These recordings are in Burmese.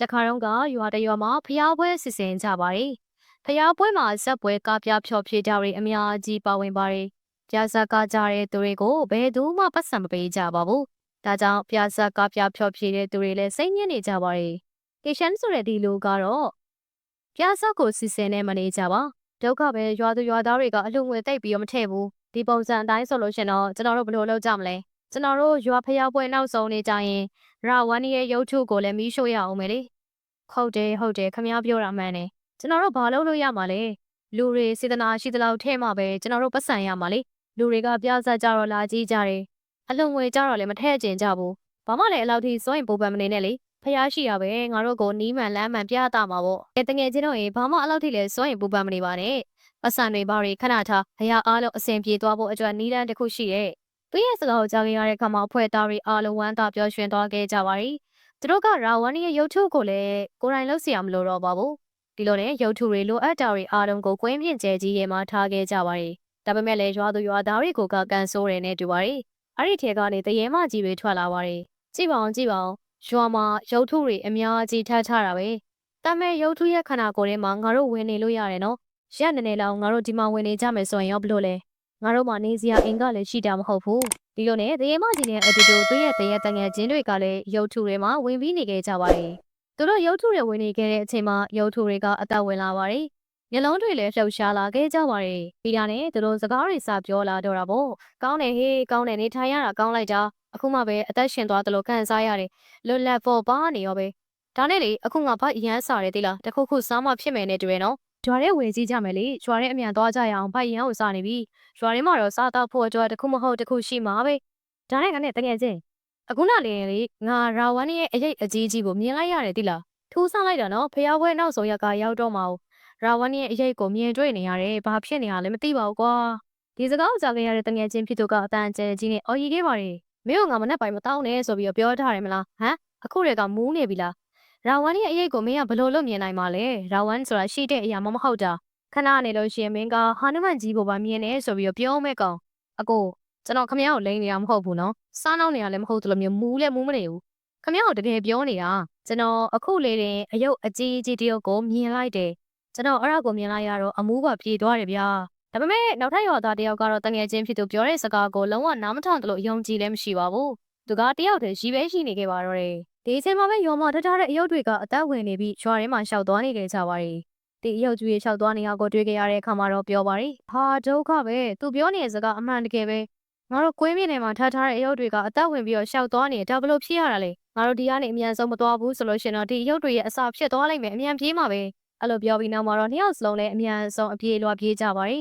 တခါတော့ကရွာတစ်ရွာမှာဖျားပွဲစီစဉ်ကြပါတယ်။ဖျားပွဲမှာဇက်ပွဲကားပြဖြောဖြေကြတွေအများကြီးပါဝင်ပါတယ်။ပြဇက်ကကြတဲ့သူတွေကိုဘယ်သူမှပတ်စံမပေးကြပါဘူး။ဒါကြောင့်ပြဇက်ကပြဖြောဖြေတဲ့သူတွေလည်းစိတ်ညစ်နေကြပါတယ်။ကေရှန်ဆိုတဲ့ဒီလူကတော့ပြဇက်ကိုစီစဉ်နေမနေကြပါ။ဒုက္ခပဲရွာသူရွာသားတွေကအလှငွေတိတ်ပြီးတော့မထည့်ဘူး။ဒီပုံစံအတိုင်းဆိုလို့ရှင်တော့ကျွန်တော်တို့ဘယ်လိုလုပ်ကြမလဲ။ ကျွန်တော်တို့ရွာဖျားပွဲနောက်ဆုံးနေကြရင်ရာဝမ်နီရဲ့ရုပ်ထုကိုလည်းမီးရှို့ရအောင်မယ်လေဟုတ်တယ်ဟုတ်တယ်ခမ ्या ပြောတာမှန်တယ်ကျွန်တော်တို့ဘာလုပ်လို့ရမှာလဲလူတွေစေတနာရှိသလောက်ထဲမှာပဲကျွန်တော်တို့ပတ်စံရမှာလေလူတွေကပြဇက်ကြတော့လာကြီးကြတယ်အလုံငွေကြတော့လည်းမထဲ့ကျင်ကြဘူးဘာမှလည်းအလောက်ထိစိုးရင်ပူပန်မနေနဲ့လေဖျားရှိရပဲငါတို့ကိုနီးမှန်လမ်းမှန်ပြတာမှာပေါ့အဲတငယ်ချင်းတို့ရေဘာမှအလောက်ထိလည်းစိုးရင်ပူပန်မနေပါနဲ့ပတ်စံတွေဘာတွေခဏထားဖျားအားလုံးအဆင်ပြေသွားဖို့အတွက်နီးတန်းတစ်ခုရှိရဲ့ သူရဲ့စကားကိုကြားခဲ့ရတဲ့အခါမှာအဖွဲ့သားတွေအားလုံးဝမ်းသာပျော်ရွှင်သွားခဲ့ကြပါရီသူတို့ကရာဝမ်ရဲ့ရုပ်ထုကိုလည်းကိုယ်တိုင်လုပ်เสียမလို့တော့ပါဘူးဒီလိုနဲ့ရုပ်ထုတွေလိုအပ်တာတွေအားလုံးကိုကွင်းပြင်ကျဲကြီးထဲမှာထားခဲ့ကြပါရီဒါပေမဲ့လည်းရွာသူရွာသားတွေကိုကကန်ဆိုးတယ်နဲ့တူပါရီအဲ့ဒီထဲကနေတရေမကြီးတွေထွက်လာပါရီကြည့်ပါအောင်ကြည့်ပါအောင်ရွာမှာရုပ်ထုတွေအများကြီးထပ်ထားတာပဲဒါမဲ့ရုပ်ထုရဲ့ခန္ဓာကိုယ်ထဲမှာငါတို့ဝင်နေလို့ရတယ်နော်ရက်နေနေလောက်ငါတို့ဒီမှာဝင်နေကြမယ်ဆိုရင်ရောဘလို့လဲ ငါတို့မှနေစရာအိမ်ကလည်းရှိတာမဟုတ်ဘူးဒီလိုနဲ့တရေမကြီးနဲ့အတူတူသူ့ရဲ့တရေတငယ်ချင်းတွေကလည်းရုပ်ထုတွေမှာဝင်ပြီးနေခဲ့ကြပါတယ်သူတို့ရုပ်ထုတွေဝင်နေခဲ့တဲ့အချိန်မှာရုပ်ထုတွေကအသက်ဝင်လာပါတယ်မျက်လုံးတွေလည်းလှုပ်ရှားလာခဲ့ကြပါတယ်ပြီးတာနဲ့သူတို့စကားတွေစပြောလာတော့တာပေါ့ကောင်းတယ်ဟေးကောင်းတယ်နေထိုင်ရတာကောင်းလိုက်တာအခုမှပဲအသက်ရှင်သွားတယ်လို့ခံစားရတယ်လွတ်လပ်ဖို့ပါနေရောပဲဒါနဲ့လေအခုငါဘာအရန်စားတယ်တိလားတခုခုစားမှဖြစ်မယ်နဲ့တွေ့ရနော် ကြွားတဲ့ဝင်စည်းကြမယ်လေကြွားတဲ့အမြန်သွားကြရအောင်ဖိုက်ရန်ကိုစားနေပြီကြွားထဲမှာတော့စားတော့ဖို့အတွက်တခုမဟုတ်တခုရှိမှာပဲဒါနဲ့ကနဲ့တကယ်ချင်းအခုနလေလေငါရာဝမ်ရဲ့အရေးအကြီးကြီးကိုမြင်လိုက်ရတယ်တိလားထူးဆန်းလိုက်တာနော်ဖျားပွဲနောက်ဆုံးရက်ကရောက်တော့မှာရာဝမ်ရဲ့အရေးကိုမြင်တွေ့နေရတယ်ဘာဖြစ်နေရလဲမသိပါဘူးကွာဒီစကားကိုကြားခဲ့ရတဲ့တငယ်ချင်းဖြစ်သူကအတန်ကျဲကြီးနဲ့အော်ရီခဲ့ပါတယ်မင်းကငါမနဲ့ပိုင်မတောင်းနဲ့ဆိုပြီးတော့ပြောထားတယ်မလားဟမ်အခုတွေကမူးနေပြီလား ရာဝမ်ရဲ့အရေးကိုမင်းကဘလို့လို့မြင်နိုင်မှာလဲရာဝမ်ဆိုတာရှိတဲ့အရာမမဟုတ်တာခဏနေလို့ရှိရင်မင်းကဟာနုမန်ကြီးပေါ်ပါမြင်နေဆိုပြီးတော့ပြောမဲ့ကောင်အကိုကျွန်တော်ခမ ्या ကိုလိန်နေတာမဟုတ်ဘူးနော်စားနောက်နေတာလည်းမဟုတ်သလိုမျိုးမူးလည်းမူးမနေဘူးခမ ्या ကိုတကယ်ပြောနေတာကျွန်တော်အခုလေးတင်အယုတ်အကြီးကြီးတယောက်ကိုမြင်လိုက်တယ်ကျွန်တော်အဲ့ဒါကိုမြင်လိုက်ရတော့အမူးပါပြေသွားတယ်ဗျာဒါပေမဲ့နောက်ထပ်ရွာသားတယောက်ကတော့တငယ်ချင်းဖြစ်သူပြောတဲ့စကားကိုလုံးဝနားမထောင်သလိုယုံကြည်လည်းမရှိပါဘူးသူကတယောက်တည်းရီးပဲရှိနေခဲ့ပါတော့တယ် ဒီအချိန်မှာပဲရွာမှာထထားတဲ့အယုတ်တွေကအသက်ဝင်နေပြီးရွာထဲမှာရှောက်သွားနေကြကြပါရီဒီအယုတ်ကြီးရေရှောက်သွားနေအောင်ကိုတွေ့ကြရတဲ့အခါမှာတော့ပြောပါရီဟာဒုက္ခပဲသူပြောနေတဲ့စကားအမှန်တကယ်ပဲငါတို့ကွင်းမြင့်ထဲမှာထားထားတဲ့အယုတ်တွေကအသက်ဝင်ပြီးတော့ရှောက်သွားနေတယ်ဒါဘလို့ဖြစ်ရတာလဲငါတို့ဒီကနေအမြန်ဆုံးမသွားဘူးဆိုလို့ရှင်တော့ဒီအယုတ်တွေရဲ့အစာဖြစ်သွားလိုက်မယ်အမြန်ပြေးမှာပဲအဲ့လိုပြောပြီးနောက်မှာတော့နှစ်ယောက်စလုံးလည်းအမြန်ဆုံးအပြေးလွှာပြေးကြပါရီ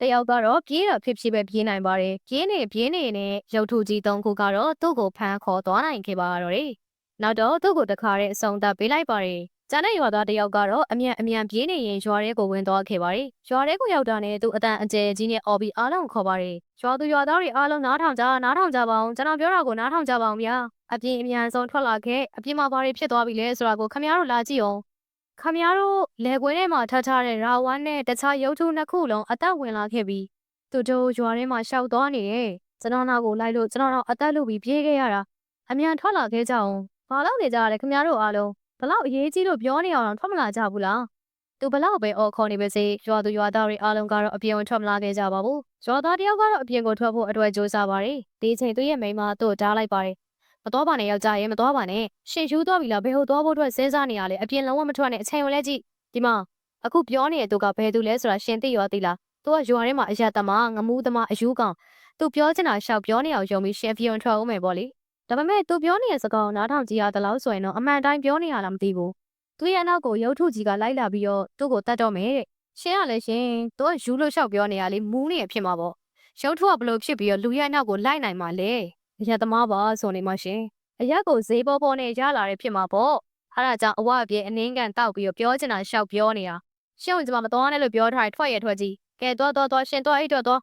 တယောက်ကတော့ပြေးတော့ဖြစ်ဖြစ်ပဲပြေးနိုင်ပါတယ်ပြေးနေပြေးနေနဲ့ရုပ်ထုကြီးသုံးခုကတော့သူ့ကိုဖမ်းခေါ်သွားနိုင်ခဲ့ပါတော့တယ် နောက်တော့သူ့ကိုတခါတည်းအဆုံးသတ်ပေးလိုက်ပါတယ်ကျန်တဲ့ရွာသားတယောက်ကတော့အမြန်အမြန်ပြေးနေရင်ရွာထဲကိုဝင်သွားခဲ့ပါတယ်။ရွာထဲကိုရောက်တာနဲ့သူအတန်အကျယ်ကြီးနဲ့အော်ပြီးအားလုံးခေါ်ပါတယ်။ရွာသူရွာသားတွေအားလုံးနားထောင်ကြနားထောင်ကြပါအောင်ကျွန်တော်ပြောတာကိုနားထောင်ကြပါအောင်ဗျာ။အပြင်အမြန်ဆုံးထွက်လာခဲ့အပြင်မှာဘာတွေဖြစ်သွားပြီလဲဆိုတာကိုခမရတို့လာကြည့်အောင်။ခမရတို့လက်ကွင်းထဲမှာထပ်ထားတဲ့ရာဝမ်နဲ့တခြားရုပ်ထုနှစ်ခုလုံးအသက်ဝင်လာခဲ့ပြီးသူတို့ရွာထဲမှာရှောက်သွားနေတယ်။ကျွန်တော်နောက်ကိုလိုက်လို့ကျွန်တော်တော့အသက်လူပြီးပြေးခဲ့ရတာ။အမြန်ထွက်လာခဲ့ကြအောင်။ ဘာလို့နေကြရလဲခမရတို့အားလုံးဘလောက်အရေးကြီးလို့ပြောနေအောင်တော့ထွက်မလာကြဘူးလားသူဘလောက်ပဲအော်ခေါ်နေပါစေရွာသူရွာသားတွေအားလုံးကတော့အပြင်ကိုထွက်မလာခဲ့ကြပါဘူးရွာသားတယောက်ကတော့အပြင်ကိုထွက်ဖို့အတွက်ကြိုးစားပါတယ်ဒီအချိန်သူ့ရဲ့မိန်းမသူ့ကိုဓားလိုက်ပါတယ်မတော်ပါနဲ့ယောက်ျားရေမတော်ပါနဲ့ရှင်ယူသွားပြီလားဘယ်ဟိုသွားဖို့အတွက်စဉ်းစားနေရလဲအပြင်လုံးဝမထွက်နဲ့အချိန်ကိုလဲကြည့်ဒီမှာအခုပြောနေတဲ့သူကဘယ်သူလဲဆိုတာရှင်သိရောသိလားသူကရွာထဲမှာအရသမားငမူးသမားအယူကောင်သူပြောချင်တာရှောက်ပြောနေအောင်ယုံပြီးရှင်ဖီယွန်ထွက်အောင်မယ်ပေါ့လေ ဒါပေမဲ့သူပြောနေတဲ့စကားကိုနားထောင်ကြည့်ရသလောက်ဆိုရင်တော့အမှန်တိုင်းပြောနေရလားမသိဘူးသူရဲ့အနောက်ကိုရုပ်ထုကြီးကလိုက်လာပြီးတော့သူ့ကိုတတ်တော့မယ်တဲ့ရှင်းရလဲရှင်သူကယူလို့လျှောက်ပြောနေရလေမူးနေရဖြစ်မှာပေါ့ရုပ်ထုကဘလို့ဖြစ်ပြီးတော့လူရဲ့အနောက်ကိုလိုက်နိုင်မှာလေအရက်သမားပါဆိုနေမှရှင်အရက်ကိုဈေးပေါ်ပေါ်နဲ့ရလာတဲ့ဖြစ်မှာပေါ့အဲ့ဒါကြောင့်အဝအပြေအနှင်းကန်တောက်ပြီးတော့ပြောချင်တာရှောက်ပြောနေတာရှင်းဝင်ကျမမတော်နဲ့လို့ပြောထားတယ်ထွက်ရထွက်ကြီးကဲတော့တော့တော့ရှင်တော့အိတ်တော့တော့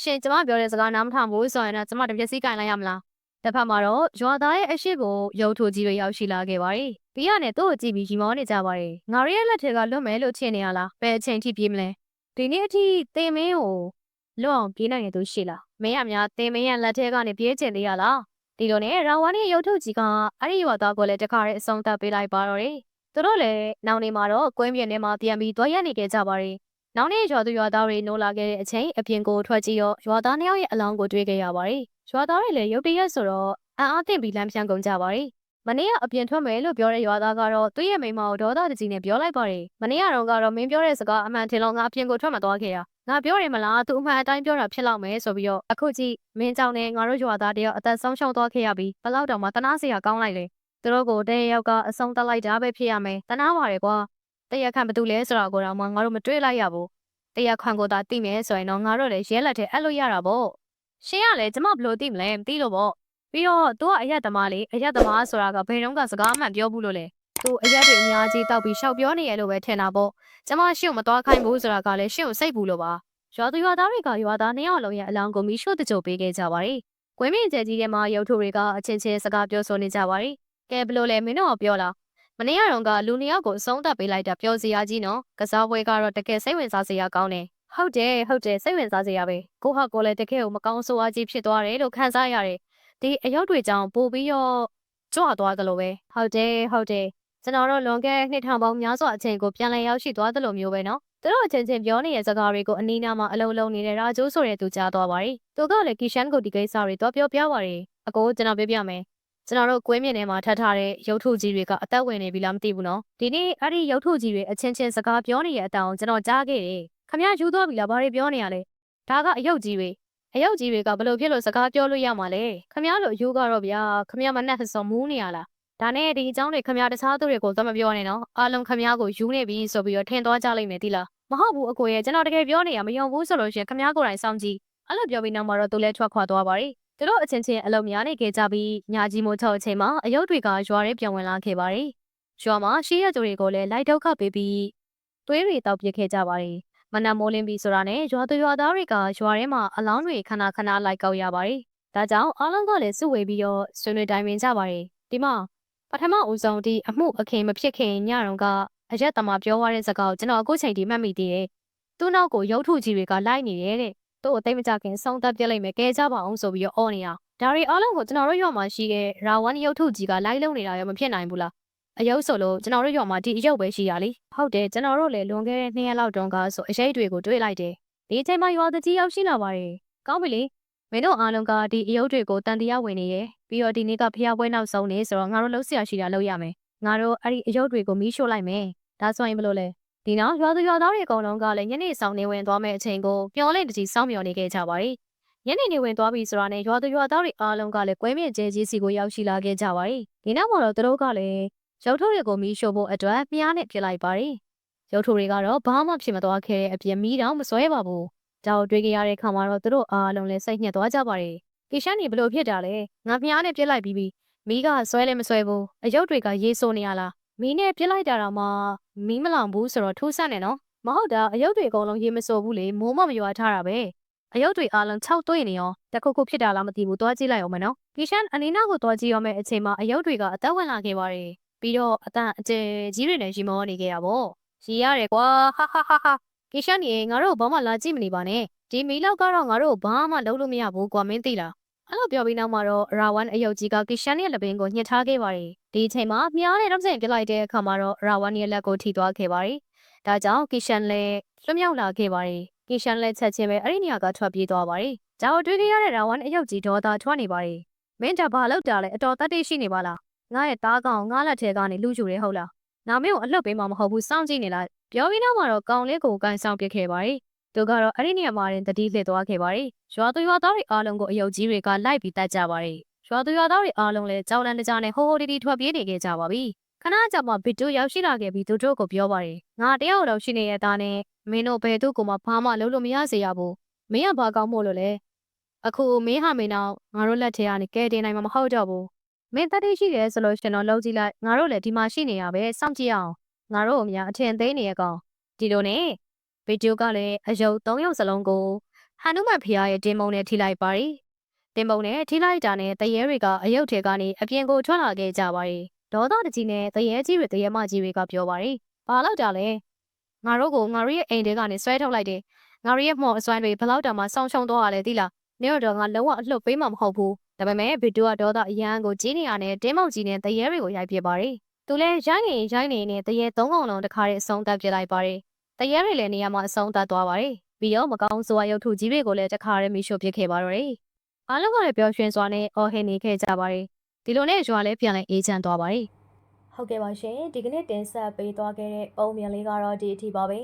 ရှင်ကျမပြောတဲ့စကားနားမထောင်ဘူးဆိုရင်တော့ကျမတပြက်စီးကင်လိုက်ရမလား တစ်ဖက်မှာတော့ရွာသားရဲ့အရှိကိုရုပ်ထိုကြီးတွေရောက်ရှိလာခဲ့ပါတယ်။ပြီးရနဲ့သူ့ကိုကြည့်ပြီးရီမောနေကြပါတယ်။ငါရဲ့လက်ထက်ကလွတ်မယ်လို့ထင်နေရလား။ဘယ်အချိန်ထိပြေးမလဲ။ဒီနေ့အထိတင်မင်းကိုလွတ်အောင်ပြေးနိုင်ရသူရှိလား။မင်းရများတင်မင်းရဲ့လက်ထက်ကနေပြေးချင်သေးရလားဒီလိုနဲ့ရာဝါနဲ့ရုပ်ထုတ်ကြီးကအဲ့ဒီရွာသားကိုလည်းတခါတည်းအဆုံးသတ်ပေးလိုက်ပါတော့တယ်သူတို့လည်းနောက်နေမှာတော့ကွင်းပြင်ထဲမှာပြန်ပြီးသွားရနေခဲ့ကြပါတယ်နောက်နေ့ရွာသူရွာသားတွေနိုးလာခဲ့တဲ့အချိန်အပြင်ကိုထွက်ကြည့်တော့ရွာသားနှစ်ယောက်ရဲ့အလောင်းကိုတွေ့ခဲ့ရပါတယ် ရွာသားတွေလည်းရုတ်တရက်ဆိုတော့အံ့အားသင့်ပြီးလမ်းပြန်ကုန်ကြပါတယ်မနေ့ကအပြင်ထွက်မယ်လို့ပြောတဲ့ရွာသားကတော့သူ့ရဲ့မိန်းမကိုဒေါသတကြီးနဲ့ပြောလိုက်ပါတယ်မနေ့ကတော့ကတော့မင်းပြောတဲ့စကားအမှန်ထင်လို့ငါအပြင်ကိုထွက်မသွားခဲ့ရငါပြောတယ်မလားသူအမှန်အတိုင်းပြောတာဖြစ်လောက်မယ်ဆိုပြီးတော့အခုကြည့်မင်းကြောင့်နဲ့ငါတို့ရွာသားတယောက်အသက်ဆုံးရှုံးသွားခဲ့ရပြီးဘလောက်တောင်မှတနာစရာကောင်းလိုက်လေသူတို့ကိုတရယောက်ကအဆုံးတက်လိုက်တာပဲဖြစ်ရမယ်တနာပါတယ်ကွာတရက်ခန့်ဘာတူလဲဆိုတော့ကိုတော့မှငါတို့မတွေ့လိုက်ရဘူးတရက်ခွန်ကိုသာသိမယ်ဆိုရင်တော့ငါတို့လည်းရဲလက်ထဲအဲ့လိုရတာပေါ့ ရှင်းရလဲကျမဘလို့သိမလဲမသိလို့ပေါ့ပြီးတော့သူကအရက်သမားလေအရက်သမားဆိုတာကဘယ်တော့ကစကားမှန်ပြောဘူးလို့လေသူအရက်တွေအများကြီးတောက်ပြီးရှောက်ပြောနေရလို့ပဲထင်တာပေါ့ကျမရှင့်ကိုမသွားခိုင်းဘူးဆိုတာကလည်းရှင့်ကိုစိတ်ဘူးလို့ပါရွာသူရွာသားတွေကရွာသားနှစ်ယောက်လုံးရဲ့အလောင်းကိုမီးရှို့တကြိုပေးခဲ့ကြပါတယ်။ကွင်းမြင့်ကျဲကြီးထဲမှာရုပ်ထုတွေကအချင်းချင်းစကားပြောဆိုနေကြပါတယ်။ကဲဘလို့လဲမင်းတို့ကပြောလား။မနေ့ကတော့ကလူနှစ်ယောက်ကိုအဆုံးသတ်ပေးလိုက်တာပြောစရာကြီးနော်။ကစားပွဲကတော့တကယ်စိတ်ဝင်စားစရာကောင်းတယ်။ ဟုတ်တယ်ဟုတ်တယ်စိတ်ဝင်စားစရာပဲ။ကိုဟာကိုလည်းတကယ်ကိုမကောင်းဆိုးအားကြီးဖြစ်သွားတယ်လို့ခံစားရတယ်။ဒီအယောက်တွေကြောင့်ပို့ပြီးတော့ကြွသွားသလိုပဲ။ဟုတ်တယ်ဟုတ်တယ်ကျွန်တော်တို့လွန်ခဲ့တဲ့နှစ်ထောင်ပေါင်းများစွာအချိန်ကိုပြန်လည်ရောက်ရှိသွားသလိုမျိုးပဲနော်။သူတို့အချင်းချင်းပြောနေတဲ့စကားတွေကိုအနီးနားမှာအလုံးလုံးနေတဲ့ရာဂျိုးဆိုတဲ့သူကြားသွားပါတယ်။သူကလည်းကီရှန်ကိုဒီကိစ္စတွေတော့ပြောပြပါတယ်။အကိုကျွန်တော်ပြောပြမယ်။ကျွန်တော်တို့ကွင်းမြင့်ထဲမှာထပ်ထားတဲ့ရုပ်ထုကြီးတွေကအသက်ဝင်နေပြီလားမသိဘူးနော်။ဒီနေ့အဲ့ဒီရုပ်ထုကြီးတွေအချင်းချင်းစကားပြောနေတဲ့အတောင်ကျွန်တော်ကြားခဲ့တယ်။ ခမရယူသွားပြီလားဘာတွေပြောနေရလဲ။ဒါကအယုတ်ကြီးတွေအယုတ်ကြီးတွေကဘလို့ဖြစ်လို့စကားပြောလို့ရမှာလဲ။ခမရလိုယူကတော့ဗျာခမရမနဲ့ဆော်မူးနေရလား။ဒါနဲ့ဒီအကြောင်းတွေခမရတခြားသူတွေကိုသမပြောနေနော်။အားလုံးခမရကိုယူနေပြီဆိုပြီးတော့ထင်သွားကြလိမ့်မယ်တိလား။မဟုတ်ဘူးအကိုရဲ့ကျွန်တော်တကယ်ပြောနေရမယုံဘူးဆိုလို့ရှိရင်ခမ ्या ကိုယ်တိုင်စောင့်ကြည့်အဲ့လိုပြောပြီးနောက်မှာတော့သူလည်းထွက်ခွာသွားပါတယ်သူတို့အချင်းချင်းအလုံးများနေခဲ့ကြပြီးညာကြီးမိုးချောက်အချိန်မှာအယုတ်တွေကရွာရဲပြန်ဝင်လာခဲ့ပါတယ်ရွာမှာရှိရကြိုတွေကိုလည်းလိုက်ဒုက္ခပေးပြီးသွေးတွေတောက်ပစ်ခဲ့ကြပါတယ် မနက်မိုးလင်းပြီဆိုတာနဲ့ရွာသူရွာသားတွေကရွာထဲမှာအလောင်းတွေခဏခဏလိုက်ကောက်ရပါတယ်ဒါကြောင့်အားလုံးကလည်းစုဝေးပြီးတော့ဆွေးနွေးတိုင်ပင်ကြပါတယ်ဒီမှာပထမဦးဆုံးဒီအမှုအခင်းမဖြစ်ခင်ညတော့ကအရက်တမပြောရတဲ့စကားကိုကျွန်တော်အခုချိန်ထိမှတ်မိသေးတယ်။သူ့နောက်ကိုရုပ်ထုကြီးတွေကလိုက်နေတယ်တဲ့။သူ့ကိုတိတ်မကြခင်ဆုံးသက်ပြစ်လိုက်မယ်ကဲကြပါအောင်ဆိုပြီးတော့အော်နေတာ။ဒါရီအားလုံးကိုကျွန်တော်တို့ရွာမှာရှိတဲ့ရာဝန်ရုပ်ထုကြီးကလိုက်လုံနေတာရောမဖြစ်နိုင်ဘူးလား။ အယုတ်ဆိုလို့ကျွန်တော်တို့ရွာမှာဒီအယုတ်ပဲရှိရလေ။ဟုတ်တယ်ကျွန်တော်တို့လည်းလွန်ခဲ့တဲ့နှစ်ရက်လောက်တုန်းကဆိုအရေးတွေကိုတွေးလိုက်တယ်။ဒီအချိန်မှာရွာတကြီးရောက်ရှိလာပါတယ်။ကောင်းပြီလေ။မင်းတို့အားလုံးကဒီအယုတ်တွေကိုတန်တရားဝင်နေရဲ့ပြီးတော့ဒီနေ့ကဖျားပွဲနောက်ဆုံးနေဆိုတော့ငါတို့လှုပ်ရှားရှိတာလုပ်ရမယ်။ငါတို့အဲ့ဒီအယုတ်တွေကိုမီးရှို့လိုက်မယ်။ဒါဆိုရင်ဘယ်လိုလဲဒီနောက်ရွာသူရွာသားတွေအကုန်လုံးကလည်းညနေဆောင်နေဝင်သွားမယ့်အချိန်ကိုမျော်လင့်တကြီးစောင့်မျှော်နေခဲ့ကြပါတယ်ညနေနေဝင်သွားပြီဆိုတာနဲ့ရွာသူရွာသားတွေအားလုံးကလည်းကွဲမြင့်ကျဲကြီးစီကိုရောက်ရှိလာခဲ့ကြပါတယ်ဒီနောက်မှာတော့သူတို့ကလည်း ရုပ်ထုတွေကိုမီးရှို့ဖို့အတွက်မြားနဲ့ပြစ်လိုက်ပါတယ်ရုပ်ထုတွေကတော့ဘာမှဖြစ်မသွားခဲ့တဲ့အပြင်မီးတောင်မစွဲပါဘူးဒါကိုတွေးကြရတဲ့ခါမှာတော့သူတို့အားလုံးလည်းစိတ်ညစ်သွားကြပါတယ်ကေရှန်နေဘလို့ဖြစ်တာလဲငါမြားနဲ့ပြစ်လိုက်ပြီးပြီမီးကဆွဲလည်းမဆွဲဘူးအယုတ်တွေကရေးဆိုးနေရလားမီးနဲ့ပြစ်လိုက်တာတော့မှမီးမလောင်ဘူးဆိုတော့ထိုးဆန့်နေနော်မဟုတ်တာအယုတ်တွေအကုန်လုံးရေမစိုးဘူးလေမိုးမမရွာထားတာပဲအယုတ်တွေအားလုံး၆သွေးနေရောတခုခုဖြစ်တာလားမသိဘူးတွားကြည့်လိုက်အောင်မနော်ကီရှန်အနီနာကိုတွားကြည့်ရမယ့်အချိန်မှာအယုတ်တွေကအသက်ဝင်လာခဲ့ပါတယ် ပြီးတော့အတန်အကျယ်ကြီးတွေနဲ့ရီမောနေခဲ့ရပါရီရတယ်ကွာဟာဟာဟာဟာကီရှန်ကြီးငါတို့ဘာမှလာကြည့်မနေပါနဲ့ဒီမီလောက်ကတော့ငါတို့ဘာမှလုပ်လို့မရဘူးကွာမင်းသိလားအဲ့လိုပြောပြီးနောက်မှာတော့ရာဝန်အယုတ်ကြီးကကီရှန်ရဲ့လက်ပင်ကိုညှစ်ထားခဲ့ပါတယ်ဒီအချိန်မှာမြားနဲ့တော့စင်ပြလိုက်တဲ့အခါမှာတော့ရာဝန်ရဲ့လက်ကိုထိသွားခဲ့ပါတယ်ဒါကြောင့်ကီရှန်လည်းလွတ်မြောက်လာခဲ့ပါတယ်ကီရှန်လည်းချက်ချင်းပဲအဲ့ဒီနေရာကထွက်ပြေးသွားပါတယ်ဒါကိုတွေးကြရတဲ့ရာဝန်အယုတ်ကြီးဒေါသထွက်နေပါတယ်မင်းတဘာလောက်တာလဲအတော်တတ်တိရှိနေပါလား ငါရဲ့တားကောင်ငါလက်ထဲကနေလူကျူတယ်ဟုတ်လားနာမင်းကိုအလှုပ်ပေးမှမဟုတ်ဘူးစောင့်ကြည့်နေလားပြောပြီးနောက်မှာတော့ကောင်လေးကိုကန်ဆောင်ပစ်ခဲ့ပါတယ်သူကတော့အဲ့ဒီနေရာမှာတင်တတိလှည့်သွားခဲ့ပါတယ်။ရွာသူရွာသားတွေအားလုံးကိုအယုတ်ကြီးတွေကလိုက်ပြီးတတ်ကြပါတယ်။ရွာသူရွာသားတွေအားလုံးလည်းကြောက်လန့်တကြားနဲ့ဟိုဟိုတီတီထွက်ပြေးနေခဲ့ကြပါပြီ။ခဏကြာမှဘစ်တူရောက်ရှိလာခဲ့ပြီးသူတို့ကိုပြောပါတယ်။ငါတယောက်တော့ရှိနေရတာနဲ့မင်းတို့ဘယ်သူ့ကိုမှဘာမှလုပ်လို့မရစေရဘူး။မင်းကဘာကောင်းမို့လို့လဲ။အခုမင်းဟာမင်းတော့ငါတို့လက်ထဲကနေကဲတင်နိုင်မှာမဟုတ်တော့ဘူး။ မင်းတတိရှိတယ်ဆိုလို့ရှင်တော့လှုပ်ကြည့်လိုက်ငါတို့လည်းဒီမှာရှိနေရပဲစောင့်ကြည့်အောင်ငါတို့အများအထင်သေးနေရကောင်ဒီလိုနဲ့ဗီဒီယိုကလည်းအယုတ်၃ရုပ်စလုံးကိုဟန်နုမန်ဖျားရဲ့တင်ပုံနဲ့ထိလိုက်ပါတယ်။တင်ပုံနဲ့ထိလိုက်တာနဲ့တရေတွေကအယုတ်ထဲကနေအပြင်ကိုထွက်လာခဲ့ကြပါတယ်။ဒေါသတကြီးနဲ့တရေကြီးတွေတရေမကြီးတွေကပြောပါတယ်။ဘာလို့တာလဲ။ငါတို့ကိုငါတို့ရဲ့အိမ်ထဲကနေဆွဲထုတ်လိုက်တယ်။ငါတို့ရဲ့မော်အစွမ်းတွေဘလောက်တောင်မှဆောင်းရှုံသွားရလဲသိလား နေတော့ငါလုံးဝအလှုပ်ပေးမှာမဟုတ်ဘူးဒါပေမဲ့ဗီဒီယိုကတော့အရန်ကိုကြီးနေရတဲ့တင်းမောင်ကြီးနဲ့တရေတွေကိုရိုက်ပြပါတယ်သူလည်းရိုက်နေရိုက်နေနဲ့တရေသုံးကောင်လုံးတစ်ခါတည်းအဆုံးသတ်ပြလိုက်ပါတယ်တရေတွေလည်းနေရာမှာအဆုံးသတ်သွားပါတယ်ပြီးတော့မကောင်းစွာရုပ်ထုကြီးတွေကိုလည်းတစ်ခါတည်းမိရှို့ပစ်ခဲ့ပါတော့တယ်အားလုံးကလည်းပျော်ရွှင်စွာနဲ့အော်ဟစ်နေခဲ့ကြပါတယ်ဒီလိုနဲ့ရွာလည်းပြန်လဲအေးချမ်းသွားပါတယ်ဟုတ်ကဲ့ပါရှင်ဒီကနေ့တင်ဆက်ပေးသွားခဲ့တဲ့ပုံမြင်လေးကတော့ဒီအထိပါပဲ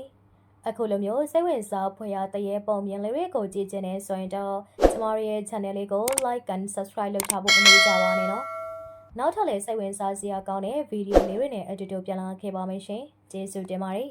အခုလိုမျိုးစိတ်ဝင်စားဖွယ်ရာတရေပုံမြင်လေးတွေကိုကြည့်ချင်နေဆိုရင်တော့ကျမတို့ရဲ့ channel လေးကို like and subscribe လုပ်ထားဖို့အမေကြပါနဲ့နော်နောက်ထပ်လည်းစိတ်ဝင်စားစရာကောင်းတဲ့ဗီဒီယိုလေးတွေနဲ့အတူတူပြန်လာခဲ့ပါမယ်ရှင်ကျေးဇူးတင်ပါတယ်